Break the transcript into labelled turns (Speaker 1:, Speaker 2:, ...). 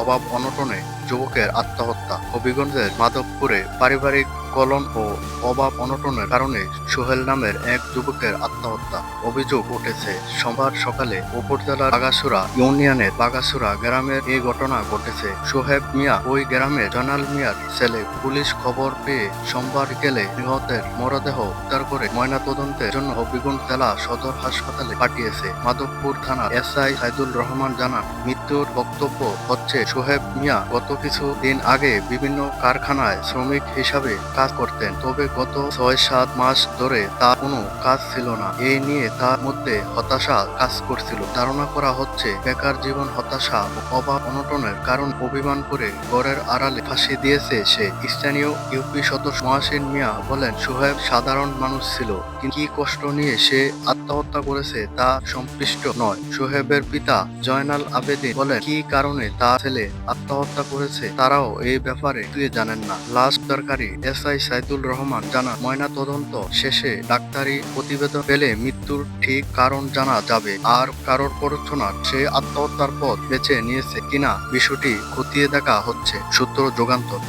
Speaker 1: অভাব অনটনে যুবকের আত্মহত্যা। হবিগঞ্জের মাধবপুরে পারিবারিক কলন ও অভাব অনটনের কারণে সোহেল নামের এক যুবকের আত্মহত্যা। অভিযোগ উঠেছে, সোমবার সকালে উপজেলার বাগাসুরা ইউনিয়নের বাগাসুরা গ্রামের এই ঘটনা ঘটেছে। সোহেব মিয়া ওই গ্রামের জনাল মিয়ার ছেলে। পুলিশ খবর পেয়ে সোমবার গেলে নিহতের মরদেহ উদ্ধার করে ময়নাতদন্তের জন্য হবিগঞ্জ জেলা সদর হাসপাতালে পাঠিয়েছে। মাধবপুর থানার এসআই সাইদুল রহমান জানান মৃত্যুর বক্তব্য হচ্ছে, সোহেব মিয়া গত কিছু দিন আগে বিভিন্ন কারখানায় শ্রমিক হিসাবে কাজ করতেন। তবে গত ছয় সাত মাস ধরে তার কোনো কাজ ছিল না। এই নিয়ে তার মধ্যে হতাশা কাজ করছিল। ধারণা করা হচ্ছে, বেকার জীবন হতাশা ও অভাব অনটনের কারণ অভিমান করে গড়ের আড়ালে ফাঁসি দিয়েছে সে। স্থানীয় ইউপি সদস্য মহাসিন মিয়া বলেন, সোহেব সাধারণ মানুষ ছিল কি কষ্ট নিয়ে সে আত্মহত্যা করেছে তা সম্পৃষ্ট নয়। সোহেবের পিতা জয়নাল আবেদিন বলেন কি কারণে তার ছেলে আত্মহত্যা করেছে? তারাও এই ব্যাপারে তুই জানেন না। লাশ দরকারি এস আই সাইদুল রহমান জানান, ময়না তদন্ত শেষে ডাক্তারি প্রতিবেদন পেলে মৃত্যুর ঠিক কারণ জানা যাবে। আর কারোর প্ররোচনা সে আত্মহত্যার পথ বেছে নিয়েছে কিনা বিষয়টি খতিয়ে দেখা হচ্ছে। সূত্র যুগান্তর।